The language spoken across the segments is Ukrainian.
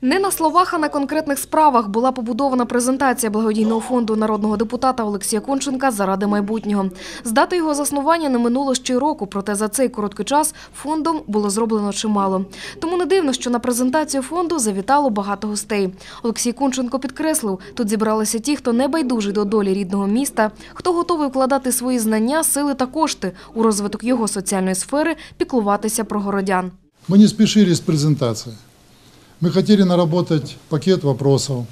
Не на словах, а на конкретних справах була побудована презентація благодійного фонду народного депутата Олексія Конченка заради майбутнього. З дати його заснування не минуло ще року, проте за цей короткий час фондом було зроблено чимало. Тому не дивно, що на презентацію фонду завітало багато гостей. Олексій Конченко підкреслив, тут зібралися ті, хто не байдужий до долі рідного міста, хто готовий вкладати свої знання, сили та кошти у розвиток його соціальної сфери, піклуватися про городян. Мы не спешили с презентацией. Мы хотели наработать пакет вопросов.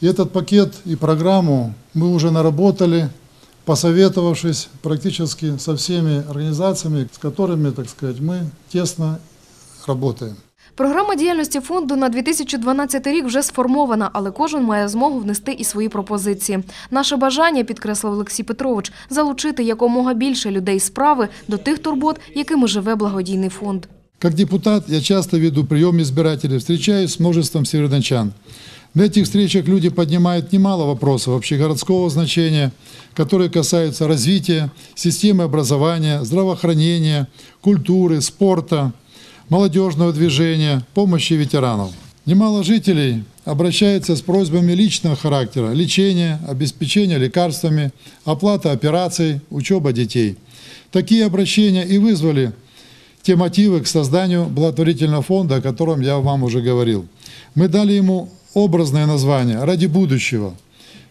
И этот пакет и программу мы уже наработали, посоветовавшись практически со всеми организациями, с которыми, так сказать, мы тесно работаем. Програма діяльності фонду на 2012 рік вже сформована, але кожен має змогу внести і свої пропозиції. Наше бажання, підкреслив Олексій Петрович, залучити якомога більше людей справи до тих турбот, якими живе благодійний фонд. Как депутат я часто веду прием избирателей, встречаюсь с множеством северодончан. На этих встречах люди поднимают немало вопросов общегородского значения, которые касаются развития, системы образования, здравоохранения, культуры, спорта, молодежного движения, помощи ветеранов. Немало жителей обращаются с просьбами личного характера – лечения, обеспечения лекарствами, оплата операций, учеба детей. Такие обращения и вызвали те мотивы к созданию благотворительного фонда, о котором я вам уже говорил. Мы дали ему образное название «Ради будущего».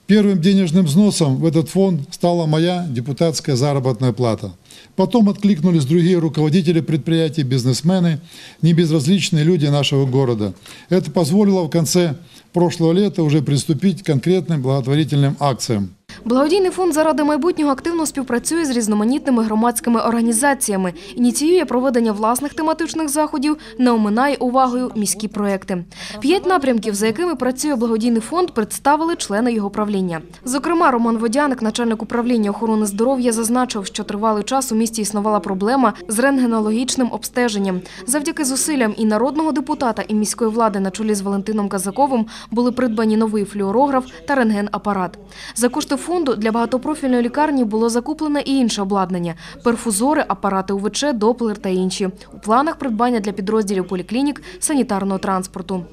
Первым денежным взносом в этот фонд стала моя депутатская заработная плата. Потом откликнулись другие руководители предприятий, бизнесмены, небезразличные люди нашего города. Это позволило в конце прошлого лета уже приступить к конкретным благотворительным акциям. Благодійний фонд заради майбутнього активно співпрацює з різноманітними громадськими організаціями, ініціює проведення власних тематичних заходів, не оминає увагою міські проекти. П'ять напрямків, за якими працює благодійний фонд, представили члени його правління. Зокрема, Роман Водяник, начальник управління охорони здоров'я, зазначив, що тривалий час у місті існувала проблема з рентгенологічним обстеженням. Завдяки зусиллям і народного депутата, і міської влади на чолі з Валентином Казаковим були придбані новий флюорограф та рентген-апарат. За кошти фонду для багатопрофільної лікарні було закуплене і інше обладнання – перфузори, апарати УВЧ, доплер та інші. У планах придбання для підрозділів поліклінік санітарного транспорту.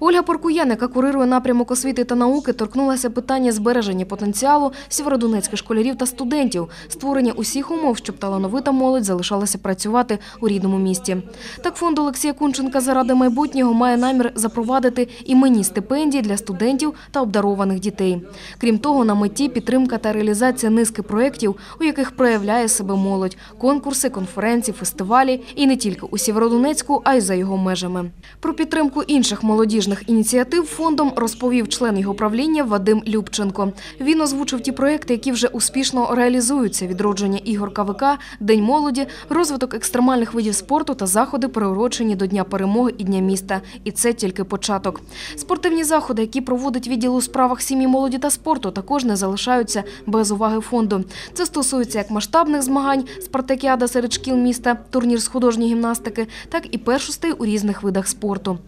Ольга Поркуєн, яка курирує напрямок освіти та науки, торкнулася питання збереження потенціалу сєвєродонецьких школярів та студентів, створення усіх умов, щоб талановита молодь залишалася працювати у рідному місті. Так фонд Олексія Кунченка заради майбутнього має намір запровадити іменні стипендії для студентів та обдарованих дітей. Крім того, на меті підтримка та реалізація низки проєктів, у яких проявляє себе молодь, конкурси, конференції, фестивалі і не тільки у Сєвєродонецьку, а й за його межами. Про підтримку інших молодіжних ініціатив фондом розповів член його правління Вадим Любченко. Він озвучив ті проєкти, які вже успішно реалізуються: відродження ігор КВК, День молоді, розвиток екстремальних видів спорту та заходи, приурочені до Дня перемоги і Дня міста. І це тільки початок. Спортивні заходи, які проводить відділ у справах сім'ї, молоді та спорту, також не залишаються без уваги фонду. Це стосується як масштабних змагань, спартакіада серед шкіл міста, турнір з художньої гімнастики, так і першостей у різних видах спорту.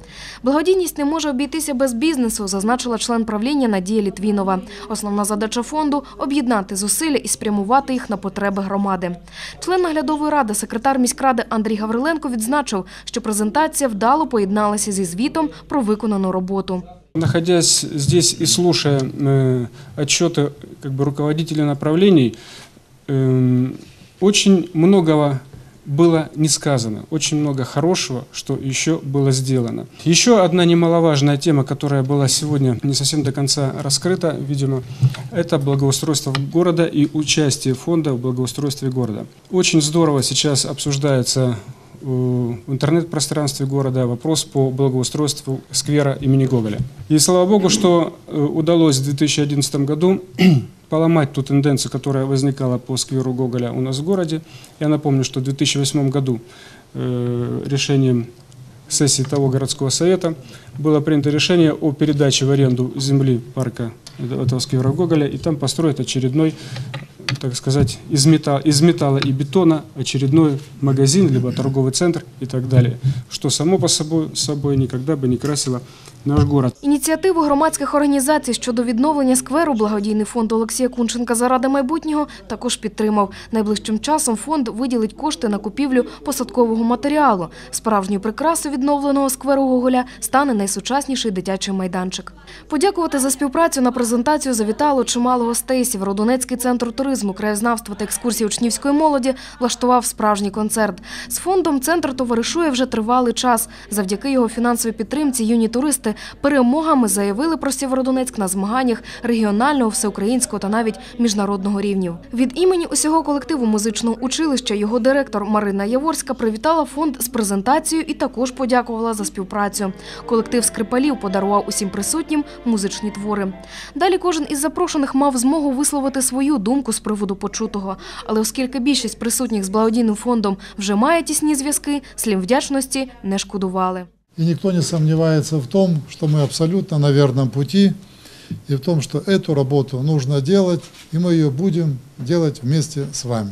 Благодійність не може обійтися без бізнесу, зазначила член правління Надія Літвінова. Основна задача фонду об'єднати зусилля і спрямувати їх на потреби громади. Член наглядової ради, секретар міськради Андрій Гавриленко відзначив, що презентація вдало поєдналася зі звітом про виконану роботу. Находясь здесь и слушая э, отчеты как бы, руководителей направлений, э, очень многого было не сказано, очень много хорошего, что еще было сделано. Еще одна немаловажная тема, которая была сегодня не совсем до конца раскрыта, видимо, это благоустройство города и участие фонда в благоустройстве города. Очень здорово сейчас обсуждается интернет-пространстве города вопрос по благоустройству сквера имени Гоголя. И слава богу, что э, удалось в 2011 году поломать ту тенденцию, которая возникала по скверу Гоголя у нас в городе. Я напомню, что в 2008 году э, решением сессии того городского совета было принято решение о передаче в аренду земли парка этого сквера Гоголя и там построить очередной так сказать, из металла, из металла и бетона очередной магазин, либо торговый центр и так далее, что само по собой, собой никогда бы не красило наш город. Ініціативу громадських організацій щодо відновлення скверу благодійний фонд Олексія Кунченка заради майбутнього також підтримав. Найближчим часом фонд виділить кошти на купівлю посадкового матеріалу. Справжньою прикрасою відновленого скверу Гоголя стане найсучасніший дитячий майданчик. Подякувати за співпрацю на презентацію завітало чимало гостей. Сєвєродонецький центр туризму, краєзнавства та екскурсії учнівської молоді влаштував справжній концерт. З фондом центр товаришує вже тривалий час. Завдяки його фінансовій підтримці юні туристи перемогами заявили про Сєвєродонецьк на змаганнях регіонального, всеукраїнського та навіть міжнародного рівнів. Від імені усього колективу музичного училища його директор Марина Яворська привітала фонд з презентацією і також подякувала за співпрацю. Колектив скрипалів подарував усім присутнім музичні твори. Далі кожен із запрошених мав змогу висловити свою думку з приводу почутого. Але оскільки більшість присутніх з благодійним фондом вже має тісні зв'язки, слів вдячності не шкодували. И никто не сомневается в том, что мы абсолютно на верном пути, и в том, что эту работу нужно делать, и мы ее будем делать вместе с вами.